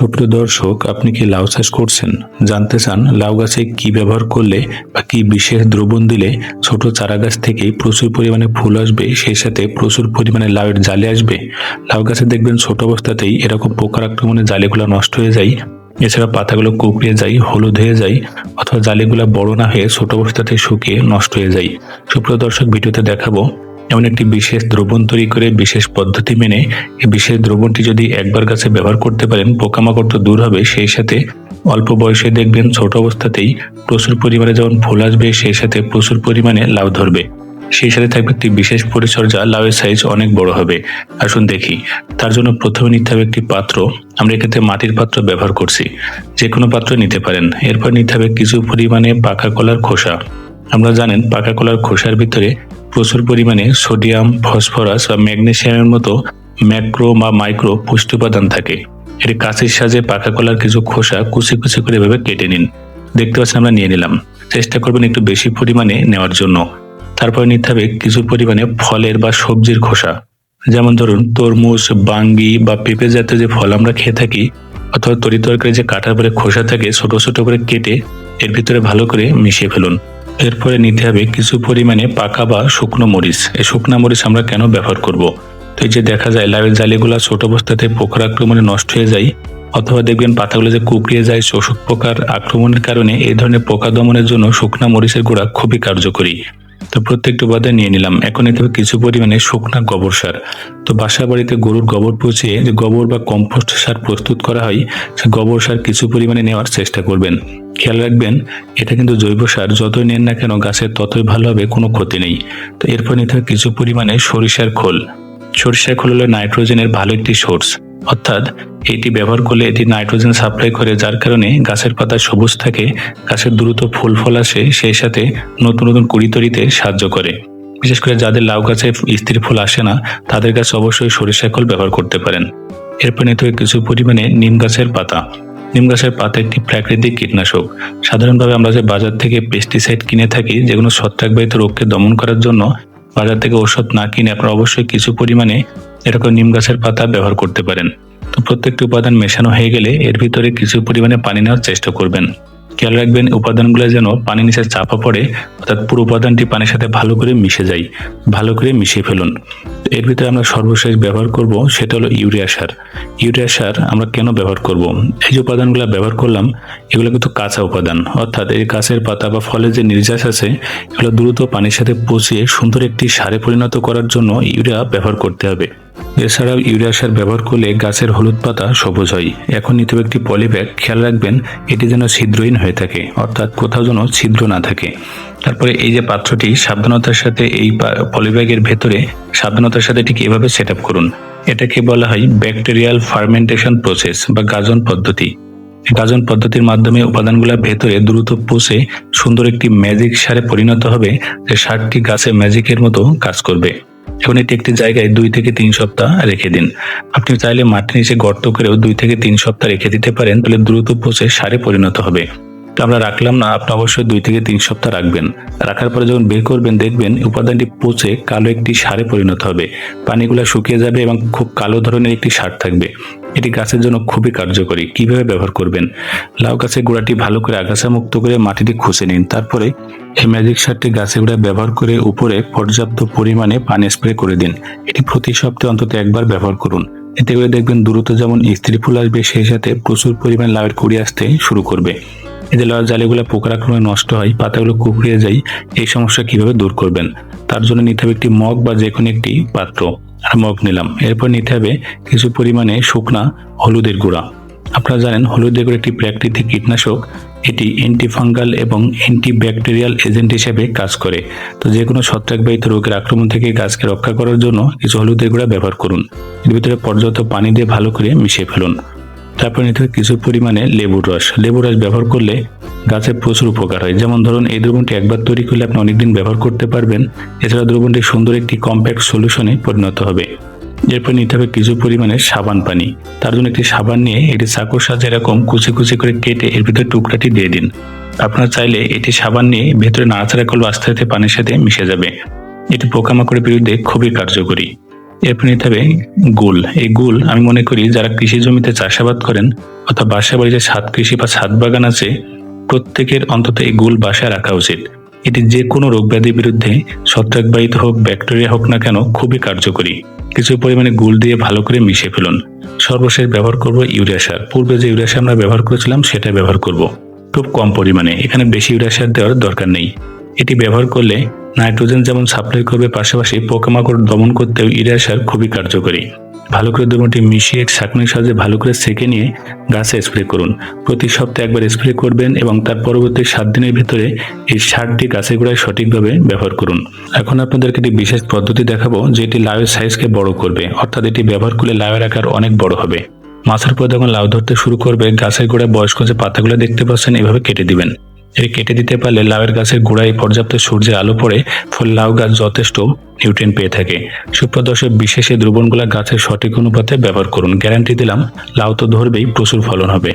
সুপ্রিয় দর্শক, আপনি কি লাউ চাষ করছেন? জানতে চান লাউ গাছে কি ব্যবহার করলে বা কি বিশেষ দ্রবণ দিলে ছোট চারা গাছ থেকে প্রচুর পরিমাণে ফুল আসবে, সেই সাথে প্রচুর পরিমাণে লাউয়ের জালে আসবে? লাউ গাছে দেখবেন ছোট অবস্থাতেই এরকম পোকার আক্রমণে জালেগুলো নষ্ট হয়ে যায়। এছাড়া পাতাগুলো কুকড়িয়ে যায়, হলুদ হয়ে যায়, অথবা জালিগুলো বড় না হয়ে ছোট অবস্থাতে শুকিয়ে নষ্ট হয়ে যায়। সুপ্রিয় দর্শক, ভিডিওতে দেখাবো এমন একটি বিশেষ দ্রবণ তৈরি করে, বিশেষ পদ্ধতি মেনে এই বিশেষ দ্রবণটি যদি একবার গাছে ব্যবহার করতে পারেন, পোকামাকড় তো দূর হবে। সেই সাথে অল্প বয়সে দেখবেন ছোট অবস্থাতেই প্রচুর পরিমাণে যেমন ফুল আসবে, সেই সাথে প্রচুর পরিমাণে লাভ ধরবে। সেই সাথে থাকবে একটি বিশেষ পরিচর্যা, লাউয়ের সাইজ অনেক বড় হবে। আসুন দেখি, তার জন্য প্রথমে নিতে হবে একটি পাত্র। আমরা এক্ষেত্রে মাটির পাত্র ব্যবহার করছি। যে কোনো পাত্র নিতে পারেন। এরপর নিতে হবে কিছু পরিমাণে পাকা কলার খোসা। আমরা জানেন পাকা কলার খোসার ভিতরে প্রচুর পরিমাণে সোডিয়াম, ফসফরাস বা ম্যাগনেশিয়ামের মতো ম্যাক্রো বা মাইক্রো পুষ্টি উপাদান থাকে। এটি কাছের সাজে পাকা কলার কিছু খোসা কুচি কুচি করে এভাবে কেটে নিন। দেখতে পাচ্ছেন, আমরা নিয়ে নিলাম। চেষ্টা করবেন একটু বেশি পরিমাণে নেওয়ার জন্য। তারপরে নিতে হবে কিছু পরিমাণে ফলের বা সবজির খোসা। যেমন ধরুন, তরমুজ, বাঙ্গি বা পেঁপে জাতীয় যে ফল আমরা খেয়ে থাকি অথবা তরি তরকারি যে কাটার পরে খোসা থাকে, ছোট ছোট করে কেটে এর ভিতরে ভালো করে মিশিয়ে ফেলুন। এরপরে নিতে হবে কিছু পরিমাণে পাকা বা শুকনো মরিচ। এই শুকনো মরিচ আমরা কেন ব্যবহার করব? তো এই যে দেখা যায়, লাউয়ের জালিগুলো ছোট অবস্থাতে পোকার আক্রমণে নষ্ট হয়ে যায়, অথবা দেখবেন পাতাগুলো যে কুকড়িয়ে যায়, শোষক পোকার আক্রমণের কারণে এই ধরনের পোকা দমনের জন্য শুকনা মরিচের গুঁড়া খুবই কার্যকরী। তো প্রত্যেকটা উপাদান নিয়ে নিলাম। এখন হবে কিছু পরিমাণে শুকনা গোবর সার। তো বাসা বাড়িতে গরুর গোবর পচিয়ে যে গোবর বা কম্পোস্ট সার প্রস্তুত করা হয়, সে গোবর সার কিছু পরিমাণে নেওয়ার চেষ্টা করবেন। খেয়াল রাখবেন, এটা কিন্তু জৈব সার, যতই নেন না কেন গাছের ততই ভালো হবে, কোনো ক্ষতি নেই। তো এরপর নিতে হবে কিছু পরিমাণে সরিষার খোল। সরিষার খোল হলো নাইট্রোজেনের ভালো একটি সোর্স। অর্থাৎ এটি ব্যবহার করলে এটি নাইট্রোজেন সাপ্লাই করে, যার কারণে গাছের পাতা সবুজ থাকে, গাছের দ্রুত ফুল ফল আসে, সেই সাথে নতুন নতুন কুড়ি তৈরিতে সাহায্য করে। বিশেষ করে যাদের লাউ গাছে স্ত্রী ফুল আসে না, তাদের কাছে অবশ্যই সরিষা খোল ব্যবহার করতে পারেন। এরপর নিতে কিছু পরিমাণে নিম গাছের পাতা। নিম গাছের পাতা একটি প্রাকৃতিক কীটনাশক। সাধারণভাবে আমরা যে বাজার থেকে পেস্টিসাইড কিনে থাকি, যেগুলো ছত্রাকবাহিত রোগকে দমন করার জন্য বাজার থেকে ওষুধ না কিনে আপনারা অবশ্যই কিছু পরিমাণে এরকম নিম গাছের পাতা ব্যবহার করতে পারেন। তো প্রত্যেকটি উপাদান মেশানো হয়ে গেলে এর ভিতরে কিছু পরিমাণে পানি নেওয়ার চেষ্টা করবেন। খেয়াল রাখবেন, উপাদানগুলো যেন পানি নিচে চাপা পড়ে, অর্থাৎ পুরো উপাদানটি পানির সাথে ভালো করে মিশে যায়, ভালো করে মিশিয়ে ফেলুন। এর ভিতরে আমরা সর্বশেষ ব্যবহার করব, সেটা হলো ইউরিয়া সার। ইউরিয়া সার আমরা কেন ব্যবহার করব? এই যে উপাদানগুলো ব্যবহার করলাম, এগুলো কিন্তু কাঁচা উপাদান। অর্থাৎ এই গাছের পাতা বা ফলের যে নির্যাস আছে, এগুলো দ্রুত পানির সাথে পচিয়ে সুন্দর একটি সারে পরিণত করার জন্য ইউরিয়া ব্যবহার করতে হবে। এছাড়াও ইউরিয়া সার ব্যবহার করলে গাছের হলুদ পাতা সবুজ হয়। এখন নিতে একটি পলিব্যাগ, খেয়াল রাখবেন, এটি যেন ছিদ্রহীন হয়ে থাকে, অর্থাৎ কোথাও যেন ছিদ্র না থাকে। তারপরে এই যে পাত্রটি, সাবধানতার সাথে এই পলিব্যাগের ভেতরে সাবধানতার সাথে ঠিক এভাবে সেট করুন। এটাকে বলা হয় ব্যাকটেরিয়াল ফার্মেন্টেশন প্রসেস বা গাজন পদ্ধতি। গাজন পদ্ধতির মাধ্যমে উপাদানগুলো ভেতরে দ্রুত পচে সুন্দর একটি ম্যাজিক সারে পরিণত হবে, যে সারটি গাছে ম্যাজিকের মতো কাজ করবে। এখন এটি একটি জায়গায় দুই থেকে তিন সপ্তাহ রেখে দিন। আপনি চাইলে মাটির নিচে গর্ত করেও দুই থেকে তিন সপ্তাহ রেখে দিতে পারেন, তাহলে দ্রুত পচে সারে পরিণত হবে। তো আমরা রাখলাম না, আপনি অবশ্যই দুই থেকে তিন সপ্তাহ রাখবেন। রাখার পরে যখন বের করবেন, দেখবেন উপাদানটি পচে কালো একটি সারে পরিণত হবে। পানিগুলো শুকিয়ে যাবে এবং খুব কালো ধরনের একটি সার থাকবে। এটি গাছের জন্য খুবই কার্যকরী। কীভাবে ব্যবহার করবেন? লাউ গাছের গোড়াটি ভালো করে আগাছা মুক্ত করে মাটিটি খুঁজে নিন। তারপরে এই ম্যাজিক সারটি গাছে গোড়ায় ব্যবহার করে উপরে পর্যাপ্ত পরিমাণে পানি স্প্রে করে দিন। এটি প্রতি সপ্তাহে অন্তত একবার ব্যবহার করুন। এতে করে দেখবেন দ্রুত যেমন স্ত্রী ফুল আসবে, সেই সাথে প্রচুর পরিমাণ লাউয়ের কুড়ি আসতে শুরু করবে। এতে লাউয়ের জালিগুলো পোকার আক্রমণে নষ্ট হয়, পাতাগুলো কুকড়িয়ে যায়, এই সমস্যা কীভাবে দূর করবেন? তার জন্য নিতে হবে একটি মগ বা যে কোনো একটি পাত্র। আর মগ নিলাম। এরপর নিতে হবে কিছু পরিমাণে শুকনা হলুদের গুঁড়া। আপনারা জানেন, হলুদের গুঁড়া একটি প্রাকৃতিক কীটনাশক। এটি অ্যান্টিফাঙ্গাল এবং অ্যান্টিব্যাকটেরিয়াল এজেন্ট হিসেবে কাজ করে। তো যে কোনো ছত্রাকবাহিত রোগের আক্রমণ থেকে গাছকে রক্ষা করার জন্য কিছু হলুদের গুঁড়া ব্যবহার করুন। এর ভিতরে পর্যাপ্ত পানি দিয়ে ভালো করে মিশিয়ে ফেলুন। তারপর নিতে হবে কিছু পরিমাণে লেবুর রস। লেবুর রস ব্যবহার করলে গাছের প্রচুর উপকার হয়। যেমন ধরুন, এই দ্রবণটি একবার তৈরি করলে আপনি অনেকদিন ব্যবহার করতে পারবেন। এছাড়া দ্রবণটি সুন্দর একটি কম্প্যাক্ট সলিউশনে পরিণত হবে। এরপর নিতে হবে কিছু পরিমাণে সাবান পানি। তার জন্য একটি সাবান নিয়ে এটি চাকুর সাহায্যে এরকম কুচি কুচি করে কেটে এর ভিতরে টুকরাটি দিয়ে দিন। আপনারা চাইলে এটি সাবান নিয়ে ভেতরে নাড়াচাড়া করলে আস্তে আস্তে পানির সাথে মিশে যাবে। এটি পোকামাকড়ের বিরুদ্ধে খুবই কার্যকরী। এরপর নিতে হবে গুল। এই গুল আমি মনে করি যারা কৃষি জমিতে চাষাবাদ করেন অর্থাৎ বাসা বাড়িতে ছাদ কৃষি বা ছাদ বাগান আছে, প্রত্যেকের অন্তত এই গুল বাসায় রাখা উচিত। এটি যে কোনো রোগ ব্যাধির বিরুদ্ধে ছত্রাকবাহিত হোক, ব্যাকটেরিয়া হোক না কেন খুবই কার্যকরী। কিছু পরিমাণে গুল দিয়ে ভালো করে মিশিয়ে ফেলুন। সর্বশেষ ব্যবহার করব ইউরিয়া সার। পূর্বে যে ইউরিয়া সার আমরা ব্যবহার করেছিলাম, সেটা ব্যবহার করব। খুব কম পরিমাণে। এখানে বেশি ইউরিয়া সার দেওয়ার দরকার নেই। এটি ব্যবহার করলে নাইট্রোজেন যেমন সাপ্লাই করবে, পাশাপাশি পোকামাকড় দমন করতেও ইউরিয়া সার খুবই কার্যকরী। ভালো করে দুটি মিশিয়ে ছাঁকনির সাহায্যে ভালো করে সেঁকে নিয়ে গাছে স্প্রে করুন। প্রতি সপ্তাহে একবার স্প্রে করবেন এবং তার পরবর্তী সাত দিনের ভিতরে এই সারটি গাছের গোড়ায় সঠিকভাবে ব্যবহার করুন। এখন আপনাদেরকে একটি বিশেষ পদ্ধতি দেখাবো যেটি লাউয়ের সাইজকে বড় করবে। অর্থাৎ এটি ব্যবহার করলে লাউয়ের আকার অনেক বড় হবে। মাছের পর যখন লাউ ধরতে শুরু করবে, গাছের গোড়ায় বয়স্ক যে পাতাগুলো দেখতে পাচ্ছেন, এভাবে কেটে দিবেন। এটি কেটে দিতে পারলে লাউয়ের গাছের গোড়ায় পর্যাপ্ত সূর্যের আলো পড়ে, ফলে লাউ গাছ যথেষ্ট নিউট্রিয়েন্ট পেয়ে থাকে। সুপ্রদর্শক বিশেষ দ্রবণগুলা গাছের সঠিক অনুপাতে ব্যবহার করুন। গ্যারান্টি দিলাম, লাউ তো ধরবেই, প্রচুর ফলন হবে।